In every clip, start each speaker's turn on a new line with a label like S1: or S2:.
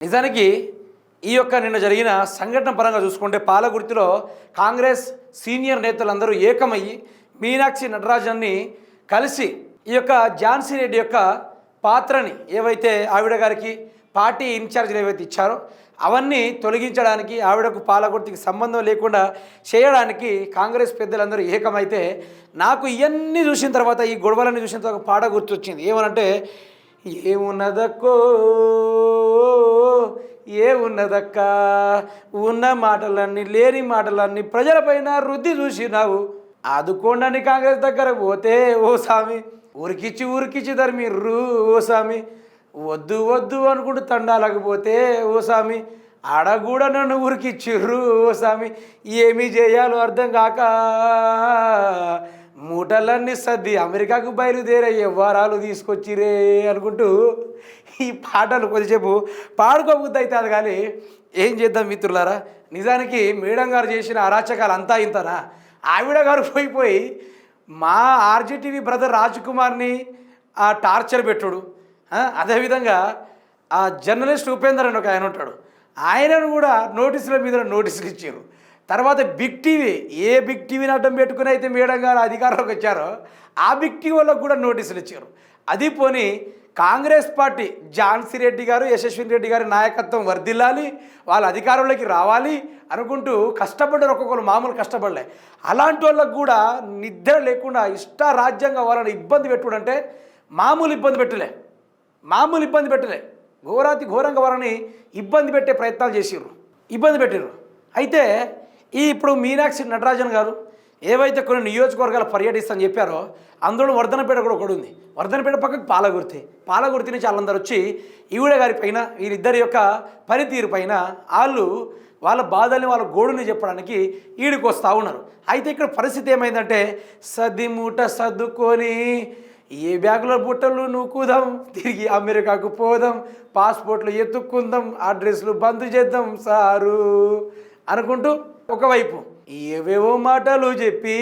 S1: నిజానికి ఈ యొక్క నిన్న జరిగిన సంఘటన పరంగా చూసుకుంటే పాలగుర్తిలో కాంగ్రెస్ సీనియర్ నేతలందరూ ఏకమయ్యి మీనాక్షి నటరాజన్ని కలిసి ఈ యొక్క ఝాన్సీ రెడ్డి యొక్క పాత్రని ఏవైతే ఆవిడ గారికి పార్టీ ఇన్ఛార్జీలు ఏవైతే ఇచ్చారో అవన్నీ తొలగించడానికి ఆవిడకు పాలగుర్తికి సంబంధం లేకుండా చేయడానికి కాంగ్రెస్ పెద్దలందరూ ఏకమైతే నాకు ఇవన్నీ చూసిన తర్వాత ఈ గొడవలన్నీ చూసిన తర్వాత పాట గుర్తొచ్చింది. ఏమనంటే ఏమున్నదక్కో? ఏ ఉన్నదక్క ఉన్న మాటలన్నీ లేని మాటలన్నీ ప్రజలపైన రుద్ది చూసినావు. ఆదుకోండి కాంగ్రెస్ దగ్గర పోతే ఓ స్వామి ఉరికిచ్చి ఉరికిచ్చి ధర్మిర్రు ఓ స్వామి వద్దు వద్దు అనుకుంటూ తండాలకు పోతే ఓ స్వామి ఆడ కూడా నన్ను ఉరికిచ్చిర్రు ఓ స్వామి ఏమీ చేయాలో అర్థం కాక మూటలన్నీ సర్ది అమెరికాకు బయలుదేరే వ్యవహారాలు తీసుకొచ్చిరే అనుకుంటూ ఈ పాటలు కొద్దిసేపు పాడుకోబుద్ది అవుతుంది కానీ ఏం చేద్దాం మిత్రులారా? నిజానికి మేడం గారు చేసిన అరాచకాలు అంతా ఇంతనా? ఆవిడ గారు పోయిపోయి మా ఆర్జీటీవీ బ్రదర్ రాజ్ కుమార్ని ఆ టార్చర్ పెట్టుడు. అదేవిధంగా ఆ జర్నలిస్ట్ ఉపేందర్ అని ఒక ఆయన ఉంటాడు. ఆయనను కూడా నోటీసుల మీద నోటీసులు ఇచ్చారు. తర్వాత బిగ్ టీవీ ఏ బిగ్ టీవీని అడ్డం పెట్టుకుని అయితే మేడం గారు అధికారంలోకి వచ్చారో ఆ బిగ్ టీవీ వాళ్ళకు కూడా నోటీసులు ఇచ్చారు. అది పోని కాంగ్రెస్ పార్టీ ఝాన్సీ రెడ్డి గారు యశస్విని రెడ్డి గారి నాయకత్వం వర్ధిల్లాలి వాళ్ళ అధికారంలోకి రావాలి అనుకుంటూ కష్టపడ్డారు. ఒక్కొక్కరు మామూలు కష్టపడలే. అలాంటి వాళ్ళకు కూడా నిద్ర లేకుండా ఇష్ట రాజ్యంగా వాళ్ళని ఇబ్బంది పెట్టుడంటే మామూలు ఇబ్బంది పెట్టలే. మామూలు ఇబ్బంది పెట్టలే. ఘోరాతి ఘోరంగా వాళ్ళని ఇబ్బంది పెట్టే ప్రయత్నాలు చేసిర్రు. ఇబ్బంది పెట్టిర్రు. అయితే ఈ ఇప్పుడు మీనాక్షి నటరాజన్ గారు ఏవైతే కొన్ని నియోజకవర్గాలు పర్యటిస్తామని చెప్పారో అందులో వర్ధనపేట కూడా ఒకటి ఉంది. వర్ధనపేట పక్కకు పాలగుర్తి. పాలగుర్తి నుంచి వాళ్ళందరూ వచ్చి ఈవిడ గారి పైన వీరిద్దరి యొక్క పనితీరు పైన వాళ్ళు వాళ్ళ బాధల్ని వాళ్ళ గోడుని చెప్పడానికి ఈడికి వస్తూ ఉన్నారు. అయితే ఇక్కడ పరిస్థితి ఏమైందంటే సద్ది సర్దుకొని ఏ బ్యాగుల బుట్టలు నూకుదాం తిరిగి అమెరికాకు పోదాం పాస్పోర్ట్లు ఎత్తుక్కుందాం అడ్రస్లు బంద్ చేద్దాం సారు అనుకుంటూ ఒకవైపు. ఏవేవో మాటలు చెప్పి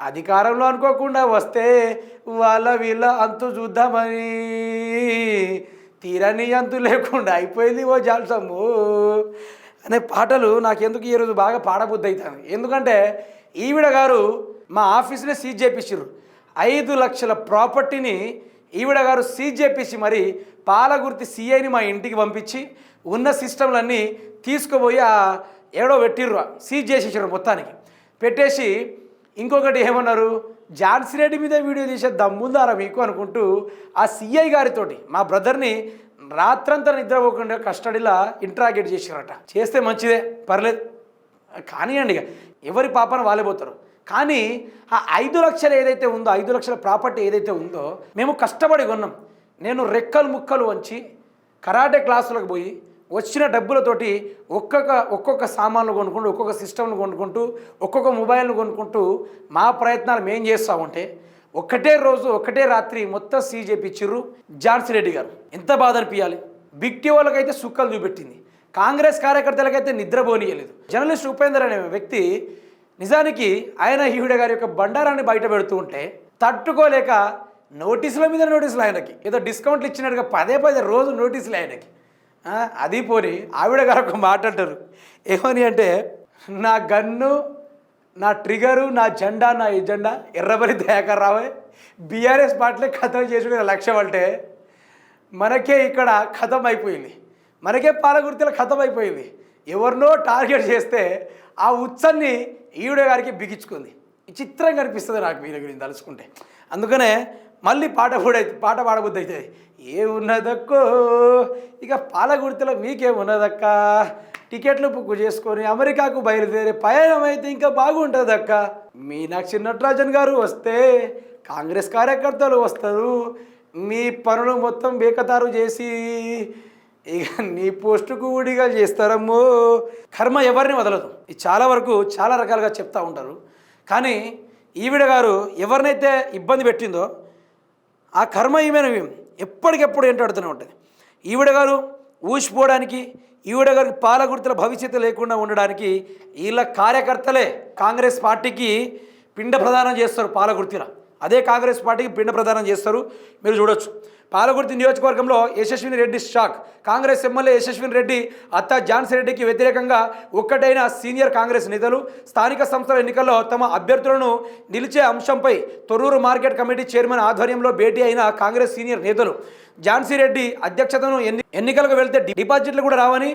S1: అధికారంలో అనుకోకుండా వస్తే వాళ్ళ వీళ్ళ అంతు చూద్దామని తీరని అంతు లేకుండా అయిపోయింది ఓ జాల్సమ్ము అనే పాటలు నాకెందుకు ఈరోజు బాగా పాడబుద్ధి అవుతాను ఎందుకంటే ఈవిడ గారు మా ఆఫీస్నే సీజ్ చేపించారు ఐదు లక్షల ప్రాపర్టీని ఈవిడ గారు సీజ్ చేపించి మరి పాలగుర్తి సిఐని మా ఇంటికి పంపించి ఉన్న సిస్టంలన్నీ తీసుకుపోయి ఆ ఏడో పెట్టిర్రు సీజ్ చేసేసారు మొత్తానికి. పెట్టేసి ఇంకొకటి ఏమన్నారు ఝాన్సీ రెడ్డి మీద వీడియో తీసే దమ్ముందారా మీకు అనుకుంటూ ఆ సిఐ గారితోటి మా బ్రదర్ని రాత్రంతా నిద్రపోకుండా కస్టడీలో ఇంట్రాగేట్ చేశారట చేస్తే మంచిదే పర్లేదు. కానివ్వండి ఇక ఎవరి పాపన వాళ్ళే పోతారు. కానీ ఆ ఐదు లక్షలు ఏదైతే ఉందో ఐదు లక్షల ప్రాపర్టీ ఏదైతే ఉందో మేము కష్టపడి కొన్నాం. నేను రెక్కలు ముక్కలు వంచి కరాటే క్లాసులకు పోయి వచ్చిన డబ్బులతోటి ఒక్కొక్క ఒక్కొక్క సామాన్లు కొనుక్కుంటూ ఒక్కొక్క సిస్టమ్లు కొనుక్కుంటూ ఒక్కొక్క మొబైల్ను కొనుక్కుంటూ మా ప్రయత్నాలు మేం చేస్తూ ఉంటే ఒక్కటే రోజు ఒక్కటే రాత్రి మొత్తం సీజేపీ ఇచ్చిర్రు జాన్సీ రెడ్డి గారు. ఎంత బాధ అనిపించాలి బిగ్ వాళ్ళకైతే సుక్కలు చూపెట్టింది. కాంగ్రెస్ కార్యకర్తలకైతే నిద్రపోనీయలేదు జర్నలిస్ట్ ఉపేందర్ అనే వ్యక్తి నిజానికి ఆయన ఈవిడ గారి యొక్క బండారాన్ని బయట పెడుతూ ఉంటే తట్టుకోలేక నోటీసుల మీద నోటీసులు ఆయనకి. ఏదో డిస్కౌంట్లు ఇచ్చినట్టుగా పదే పదే రోజు నోటీసులు ఆయనకి. అది పోని. ఆవిడ గారు ఒక మాట అంటారు. ఏమని అంటే నా గన్ను నా ట్రిగరు నా జెండా నా ఎజెండా ఎర్రబలి దయాకర్ రావే. బీఆర్ఎస్ పార్టీలే కథం చేసుకునే లక్ష్యం అంటే మనకే ఇక్కడ ఖతం అయిపోయింది మనకే పాలగుర్తిలో ఖతం అయిపోయింది ఎవరినో టార్గెట్ చేస్తే ఆ ఉత్సన్ని ఈవిడ గారికి బిగించుకుంది. చిత్రంగా కనిపిస్తుంది నాకు వీళ్ళ గురించి తలుచుకుంటే. అందుకనే మళ్ళీ పాట కూడా పాట పాడబుద్ధి అవుతుంది ఏమున్నదక్కో? ఇక పాలగుర్తిలో మీకేమున్నదక్క టికెట్లు బుక్ చేసుకొని అమెరికాకు బయలుదేరే పయనం అయితే ఇంకా బాగుంటుందక్క. మీనాక్షి నటరాజన్ గారు వస్తే కాంగ్రెస్ కార్యకర్తలు వస్తారు. మీ పనులు మొత్తం బేకతారు చేసి ఇక నీ పోస్టుకు ఊడిగా చేస్తారమ్మో. కర్మ ఎవరిని వదలదు. ఇది చాలా వరకు చాలా రకాలుగా చెప్తూ ఉంటారు. కానీ ఈవిడ గారు ఎవరినైతే ఇబ్బంది పెట్టిందో ఆ కర్మ ఈమెను ఎప్పటికెప్పుడు ఏంటాడుతూనే ఉంటుంది. ఈవిడ గారు ఊసిపోవడానికి ఈవిడ గారికి పాలగుర్తుల భవిష్యత్తు లేకుండా ఉండడానికి వీళ్ళ కార్యకర్తలే కాంగ్రెస్ పార్టీకి పిండ ప్రదానం చేస్తారు పాలగుర్తిలో. అదే కాంగ్రెస్ పార్టీకి పిండ ప్రదానం చేస్తారు. మీరు చూడొచ్చు. పాలకుర్తి నియోజకవర్గంలో యశస్విని రెడ్డి షాక్. కాంగ్రెస్ ఎమ్మెల్యే యశస్విని రెడ్డి అత్త ఝాన్సీ రెడ్డికి వ్యతిరేకంగా ఒక్కటైన సీనియర్ కాంగ్రెస్ నేతలు స్థానిక సంస్థల ఎన్నికల్లో తమ అభ్యర్థులను నిలిచే అంశంపై తొర్రూరు మార్కెట్ కమిటీ చైర్మన్ ఆధ్వర్యంలో భేటీ అయిన కాంగ్రెస్ సీనియర్ నేతలు. ఝాన్సీ రెడ్డి అధ్యక్షతను ఎన్ని ఎన్నికలకు వెళ్తే డిపాజిట్లు కూడా రావని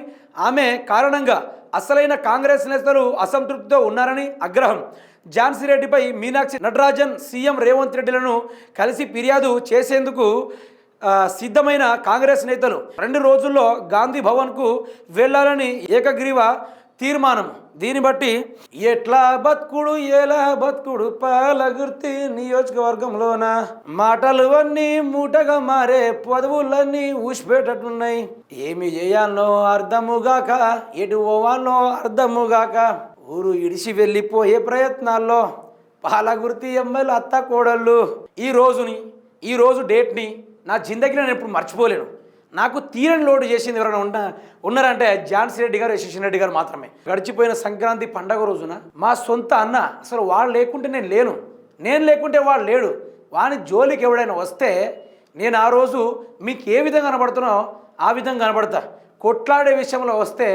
S1: ఆమె కారణంగా అసలైన కాంగ్రెస్ నేతలు అసంతృప్తితో ఉన్నారని ఆగ్రహం. ఝాన్సీ రెడ్డిపై మీనాక్షి నటరాజన్ సీఎం రేవంత్ రెడ్డిలను కలిసి ఫిర్యాదు చేసేందుకు సిద్ధమైన కాంగ్రెస్ నేతలు రెండు రోజుల్లో గాంధీ భవన్కు వెళ్ళాలని ఏకగ్రీవ తీర్మానం. దీన్ని బట్టి ఎట్లా బతుకుడు ఎలా బతుకుడు పాలగుర్తి నియోజకవర్గంలోన? మాటలు అన్నీ మూటగా మారే పదవులన్నీ ఊసిపెట్టట్టున్నాయి ఏమి చేయాలో అర్థముగాక ఎటు పోవాలో అర్థముగాక ఊరు ఇడిసి వెళ్ళిపోయే ప్రయత్నాల్లో పాలగుర్తి ఎమ్మెల్యే అత్త కోడళ్ళు. ఈ రోజుని ఈ రోజు డేట్ని నా జిందగీలో నేను ఎప్పుడు మర్చిపోలేను. నాకు తీరని లోటు చేసింది ఎవరైనా ఉన్న ఉన్నారంటే ఝాన్సీ రెడ్డి గారు యశస్వి రెడ్డి గారు మాత్రమే. గడిచిపోయిన సంక్రాంతి పండగ రోజున మా సొంత అన్న అసలు వాళ్ళు లేకుంటే నేను లేను. నేను లేకుంటే వాడు లేడు. వాని జోలికి ఎవడైనా వస్తే నేను ఆ రోజు మీకు ఏ విధంగా కనబడుతున్నో ఆ విధంగా కనబడతా. కొట్లాడే విషయంలో వస్తే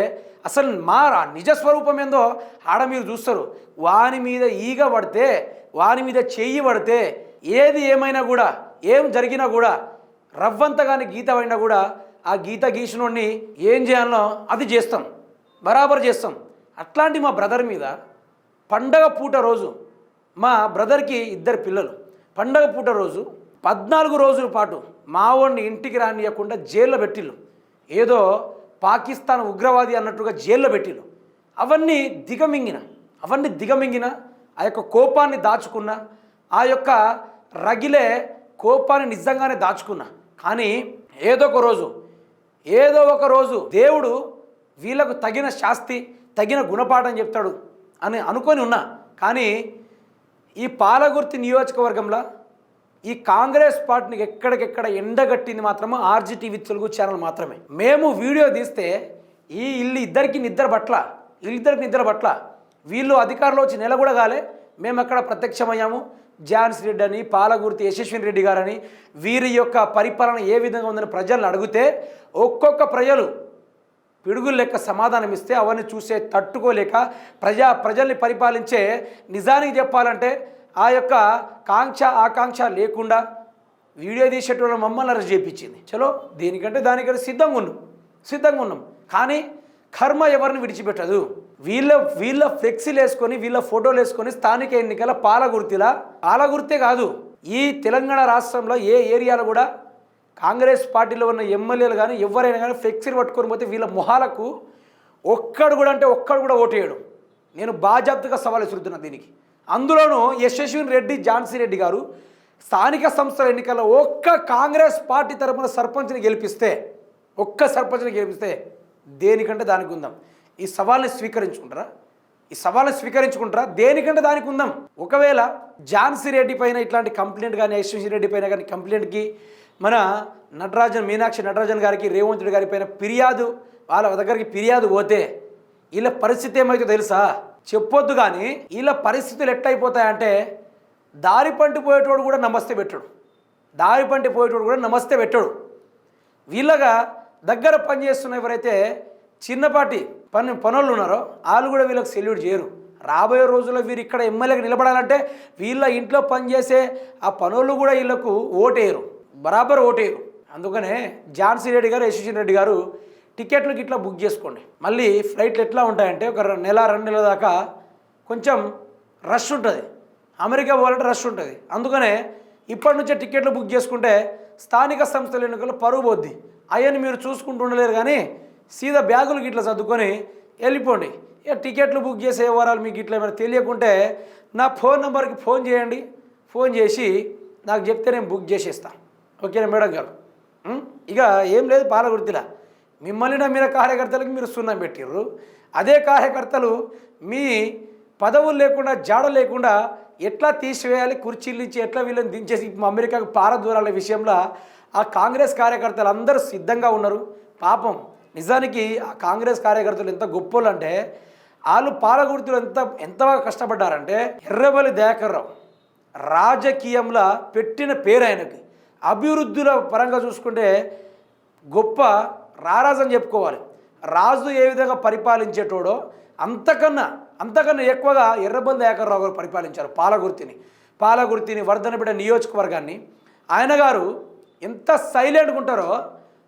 S1: అసలు మా నిజస్వరూపం నిజ స్వరూపం ఏందో ఆడ మీరు చూస్తారు. వాని మీద ఈగ పడితే వాని మీద చెయ్యి పడితే ఏది ఏమైనా కూడా ఏం జరిగినా కూడా రవ్వంతగాని గీత పడినా కూడా ఆ గీత గీసినోడిని ఏం చేయాలో అది చేస్తాం. బరాబర్ చేస్తాం. అట్లాంటి మా బ్రదర్ మీద పండగ పూట రోజు మా బ్రదర్కి ఇద్దరు పిల్లలు. పండగ పూట రోజు పద్నాలుగు రోజుల పాటు మావోడిని ఇంటికి రానియకుండా జైల్లో పెట్టిళ్ళు. ఏదో పాకిస్తాన్ ఉగ్రవాది అన్నట్టుగా జైల్లో పెట్టిళ్ళు. అవన్నీ దిగమింగిన అవన్నీ దిగమింగిన ఆ యొక్క కోపాన్ని దాచుకున్న ఆ యొక్క రగిలే కోపాన్ని నిజంగానే దాచుకున్నా కానీ ఏదో ఒక రోజు ఏదో ఒక రోజు దేవుడు వీళ్ళకు తగిన శాస్తి తగిన గుణపాఠం చెప్తాడు అని అనుకొని ఉన్నా. కానీ ఈ పాలగుర్తి నియోజకవర్గంలో ఈ కాంగ్రెస్ పార్టీని ఎక్కడికెక్కడ ఎండగట్టింది మాత్రము ఆర్జీటీవీ తెలుగు ఛానల్ మాత్రమే. మేము వీడియో తీస్తే ఈ ఇల్లు ఇద్దరికి నిద్ర పట్ల వీళ్ళిద్దరికి నిద్ర పట్ల వీళ్ళు అధికారంలో వచ్చి నెల కూడా కాలే మేము అక్కడ ప్రత్యక్షమయ్యాము. ఝాన్సీ రెడ్డి అని పాలగుర్తి యశస్విని రెడ్డి గారని వీరి యొక్క పరిపాలన ఏ విధంగా ఉందని ప్రజలను అడిగితే ఒక్కొక్క ప్రజలు పిడుగులు లెక్క సమాధానం ఇస్తే అవన్నీ చూసే తట్టుకోలేక ప్రజా ప్రజల్ని పరిపాలించే నిజానికి చెప్పాలంటే ఆ యొక్క కాంక్ష ఆకాంక్ష లేకుండా వీడియో తీసేటోళ్ళ మమ్మల్ని అరెస్ట్ చేయించింది. చలో దేనికంటే దానికంటే సిద్ధంగా ఉన్నాం సిద్ధంగా ఉన్నాం. కానీ కర్మ ఎవరిని విడిచిపెట్టదు. వీళ్ళ వీళ్ళ ఫ్లెక్సీలు వేసుకొని వీళ్ళ ఫోటోలు వేసుకొని స్థానిక ఎన్నికల పాలగుర్తిలా పాలగుర్తే కాదు ఈ తెలంగాణ రాష్ట్రంలో ఏ ఏరియాలో కూడా కాంగ్రెస్ పార్టీలో ఉన్న ఎమ్మెల్యేలు కానీ ఎవరైనా కానీ ఫ్లెక్సీలు పట్టుకొని పోతే వీళ్ళ మొహాలకు ఒక్కడు కూడా అంటే ఒక్కడు కూడా ఓటేయడం. నేను బాజాబ్తుగా సవాల్ విసురుతున్నా దీనికి. అందులోనూ యశస్విని రెడ్డి ఝాన్సీ రెడ్డి గారు స్థానిక సంస్థల ఎన్నికల్లో ఒక్క కాంగ్రెస్ పార్టీ తరపున సర్పంచ్ని గెలిపిస్తే ఒక్క సర్పంచ్ని గెలిపిస్తే దేనికంటే దానికి ఉందాం. ఈ సవాల్ని స్వీకరించుకుంటారా? ఈ సవాల్ని స్వీకరించుకుంటారా? దేనికంటే దానికి ఉందాం. ఒకవేళ ఝాన్సీ రెడ్డి పైన ఇట్లాంటి కంప్లైంట్ కానీ యశ్వంత్ రెడ్డి పైన కానీ కంప్లైంట్కి మన నటరాజన్ మీనాక్షి నటరాజన్ గారికి రేవంత్ రెడ్డి గారి పైన ఫిర్యాదు వాళ్ళ దగ్గరికి ఫిర్యాదు పోతే వీళ్ళ పరిస్థితి ఏమైతే తెలుసా? చెప్పొద్దు కానీ వీళ్ళ పరిస్థితులు ఎట్టయిపోతాయంటే దారి పంటి పోయేటోడు కూడా నమస్తే పెట్టాడు. దారి పంటి పోయేటోడు కూడా నమస్తే పెట్టాడు. వీళ్ళగా దగ్గర పనిచేస్తున్న ఎవరైతే చిన్నపాటి పని పనులు ఉన్నారో వాళ్ళు కూడా వీళ్ళకి సెల్యూట్ చేయరు. రాబోయే రోజుల్లో వీరు ఇక్కడ ఎమ్మెల్యేకి నిలబడాలంటే వీళ్ళ ఇంట్లో పనిచేసే ఆ పనులు కూడా వీళ్ళకు ఓటేయరు. బరాబర్ ఓటేయరు. అందుకనే ఝాన్సీ రెడ్డి గారు యశ్వన్ రెడ్డి గారు టికెట్లు ఇట్లా బుక్ చేసుకోండి. మళ్ళీ ఫ్లైట్లు ఎట్లా ఉంటాయంటే ఒక నెల రెండు నెలల దాకా కొంచెం రష్ ఉంటుంది. అమెరికా పోవాలంటే రష్ ఉంటుంది. అందుకనే ఇప్పటి నుంచే టికెట్లు బుక్ చేసుకుంటే స్థానిక సంస్థల ఎన్నికల్లో పరుగు పోద్ది. అవన్నీ మీరు చూసుకుంటూ ఉండలేరు కానీ సీదా బ్యాగులు గిట్లా సర్దుకొని వెళ్ళిపోండి. ఇక టికెట్లు బుక్ చేసే వివరాలు మీకు ఇట్లా ఏమైనా తెలియకుంటే నా ఫోన్ నెంబర్కి ఫోన్ చేయండి. ఫోన్ చేసి నాకు చెప్తే నేను బుక్ చేసేస్తాను ఓకేనా మేడం గారు? ఇక ఏం లేదు పాలగుర్తిలా మిమ్మల్ని నమ్మిన కార్యకర్తలకు మీరు సున్నం పెట్టిర్రు. అదే కార్యకర్తలు మీ పదవులు లేకుండా జాడ లేకుండా ఎట్లా తీసివేయాలి కుర్చీలు నుంచి ఎట్లా వీళ్ళని దించేసి అమెరికాకు పారదూరాల విషయంలో ఆ కాంగ్రెస్ కార్యకర్తలు అందరూ సిద్ధంగా ఉన్నారు. పాపం నిజానికి ఆ కాంగ్రెస్ కార్యకర్తలు ఎంత గొప్పోళ్ళు అంటే వాళ్ళు పాలగుర్తులు ఎంత ఎంత కష్టపడ్డారంటే ఎర్రబలి దయాకర్ రావు రాజకీయంలో పెట్టిన పేరు ఆయనకి. అభివృద్ధుల పరంగా చూసుకుంటే గొప్ప రారాజు అని చెప్పుకోవాలి. రాజు ఏ విధంగా పరిపాలించేటోడో అంతకన్నా అంతకన్నా ఎక్కువగా ఎర్రబంద ఏకర్రావు గారు పరిపాలించారు పాలగుర్తిని పాలగుర్తిని వర్ధనబిడ్డ నియోజకవర్గాన్ని. ఆయన గారు ఎంత సైలెంట్గా ఉంటారో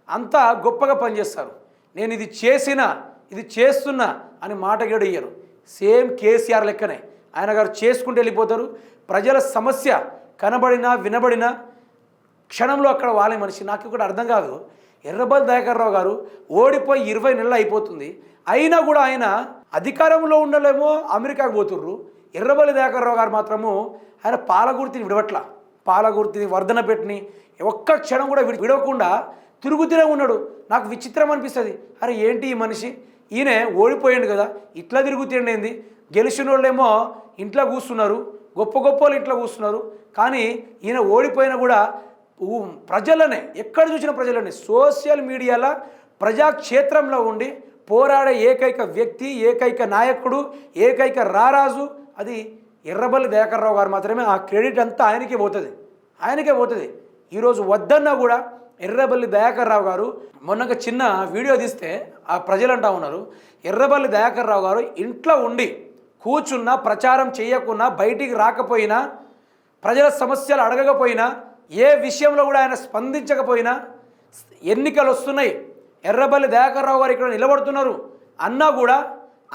S1: అంత గొప్పగా పనిచేస్తారు. నేను ఇది చేసినా ఇది చేస్తున్నా అని మాట గడు సేమ్ కేసీఆర్ లెక్కనే. ఆయన గారు చేసుకుంటూ వెళ్ళిపోతారు. ప్రజల సమస్య కనబడినా వినబడినా క్షణంలో అక్కడ వాళ్ళే మనిషి నాకు కూడా అర్థం కాదు. ఎర్రబల్ దయాకర్రావు గారు ఓడిపోయి ఇరవై నెలలు అయిపోతుంది. అయినా కూడా ఆయన అధికారంలో ఉండలేమో అమెరికాకు పోతుర్రు. ఎర్రబల్లి దయాకర్రావు గారు మాత్రము ఆయన పాలగుర్తిని విడవట్ల. పాలగుర్తిని వర్ధన పెట్టిని ఒక్క క్షణం కూడా విడి- విడవకుండా తిరుగుతూనే ఉన్నాడు. నాకు విచిత్రం అనిపిస్తుంది. అరే ఏంటి ఈ మనిషి? ఈయన ఓడిపోయాడు కదా ఇట్లా తిరుగుతుండే ఏంది? గెలిచిన వాళ్ళేమో ఇంట్లో కూస్తున్నారు గొప్ప గొప్ప వాళ్ళు ఇంట్లో కూస్తున్నారు కానీ ఈయన ఓడిపోయినా కూడా ప్రజలనే ఎక్కడ చూసిన ప్రజలనే సోషల్ మీడియాలో ప్రజాక్షేత్రంలో ఉండి పోరాడే ఏకైక వ్యక్తి ఏకైక నాయకుడు ఏకైక రారాజు అది ఎర్రబల్లి దయాకర్రావు గారు మాత్రమే ఆ క్రెడిట్ అంతా ఆయనకే పోతుంది. ఆయనకే పోతుంది. ఈరోజు వద్దన్నా కూడా ఎర్రబల్లి దయాకర్రావు గారు మొన్న ఒక చిన్న వీడియో తీస్తే ఆ ప్రజలు అంటా ఉన్నారు. ఎర్రబల్లి దయాకర్రావు గారు ఇంట్లో ఉండి కూర్చున్నా ప్రచారం చేయకున్నా బయటికి రాకపోయినా ప్రజల సమస్యలు అడగకపోయినా ఏ విషయంలో కూడా ఆయన స్పందించకపోయినా ఎన్నికలు వస్తున్నాయి. ఎర్రబల్లి దయాకర్రావు గారు ఇక్కడ నిలబడుతున్నారు. అన్నా కూడా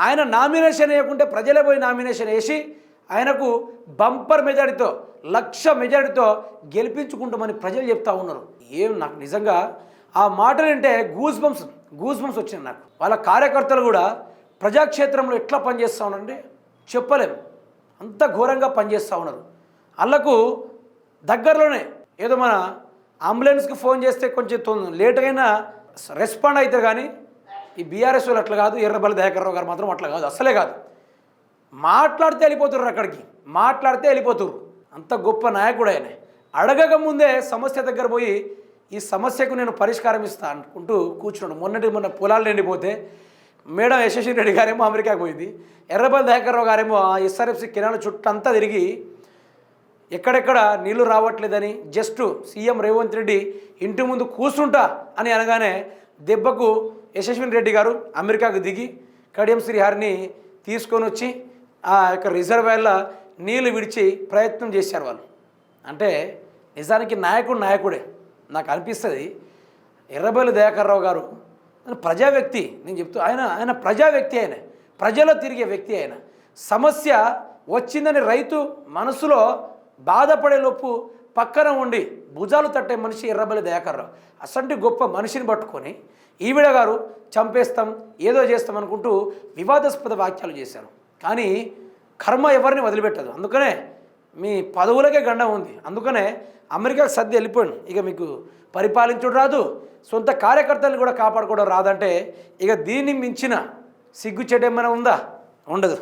S1: ఆయన నామినేషన్ వేయకుంటే ప్రజలే పోయి నామినేషన్ వేసి ఆయనకు బంపర్ మెజారిటీతో లక్ష మెజారిటీతో గెలిపించుకుంటామని ప్రజలు చెప్తా ఉన్నారు. ఏం నాకు నిజంగా ఆ మాటలు అంటే గూస్ బంప్స్ గూస్ బంప్స్ వచ్చినాయి నాకు. వాళ్ళ కార్యకర్తలు కూడా ప్రజాక్షేత్రంలో ఎట్లా పనిచేస్తూ ఉన్నారంటే చెప్పలేము అంత ఘోరంగా పనిచేస్తూ ఉన్నారు. వాళ్ళకు దగ్గరలోనే ఏదో మన అంబులెన్స్కి ఫోన్ చేస్తే కొంచెం తొంద- లేట్ అయినా రెస్పాండ్ అయితే కానీ ఈ బీఆర్ఎస్ వాళ్ళు అట్లా కాదు ఎర్రబల్లి దయాకర్రావు గారు మాత్రం అట్లా కాదు అసలే కాదు. మాట్లాడితే వెళ్ళిపోతున్నారు అక్కడికి. మాట్లాడితే వెళ్ళిపోతుర్రు. అంత గొప్ప నాయకుడు ఆయన. అడగక ముందే సమస్య దగ్గర పోయి ఈ సమస్యకు నేను పరిష్కారం ఇస్తా అనుకుంటూ కూర్చున్నాడు. మొన్నటి మొన్న పొలాలు నిండిపోతే మేడం యశస్వి రెడ్డి గారేమో అమెరికాకి పోయింది. ఎర్రబల్ దయాకర్రావు గారేమో ఆ ఎస్ఆర్ఎఫ్సి కిరాణ చుట్టంతా తిరిగి ఎక్కడెక్కడ నీళ్ళు రావట్లేదని జస్ట్ సీఎం రేవంత్ రెడ్డి ఇంటి ముందు కూర్చుంటా అని అనగానే దెబ్బకు యశస్విని రెడ్డి గారు అమెరికాకు దిగి కడియం శ్రీహారిని తీసుకొని వచ్చి ఆ యొక్క రిజర్వాయర్ల నీళ్ళు విడిచి ప్రయత్నం చేశారు వాళ్ళు. అంటే నిజానికి నాయకుడు నాయకుడే. నాకు అనిపిస్తుంది ఎర్రబెల్లి దయాకర్రావు గారు ప్రజా వ్యక్తి. నేను చెప్తూ ఆయన ఆయన ప్రజా వ్యక్తి ఆయన. ప్రజలో తిరిగే వ్యక్తి ఆయన. సమస్య వచ్చిందని రైతు మనసులో బాధపడే లోపు పక్కన ఉండి భుజాలు తట్టే మనిషి ఎర్రబల్లి దయాకర్రావు. అసంటి గొప్ప మనిషిని పట్టుకొని ఈవిడ గారు చంపేస్తాం ఏదో చేస్తాం అనుకుంటూ వివాదాస్పద వాక్యాలు చేశారు. కానీ కర్మ ఎవరిని వదిలిపెట్టదు. అందుకనే మీ పదవులకే గండం ఉంది. అందుకనే అమెరికాకు సర్ది వెళ్ళిపోయాడు ఇక మీకు పరిపాలించుడు రాదు సొంత కార్యకర్తలను కూడా కాపాడుకోవడం రాదంటే ఇక దీన్ని మించిన సిగ్గు చెడ్డ ఏమైనా ఉందా? ఉండదు.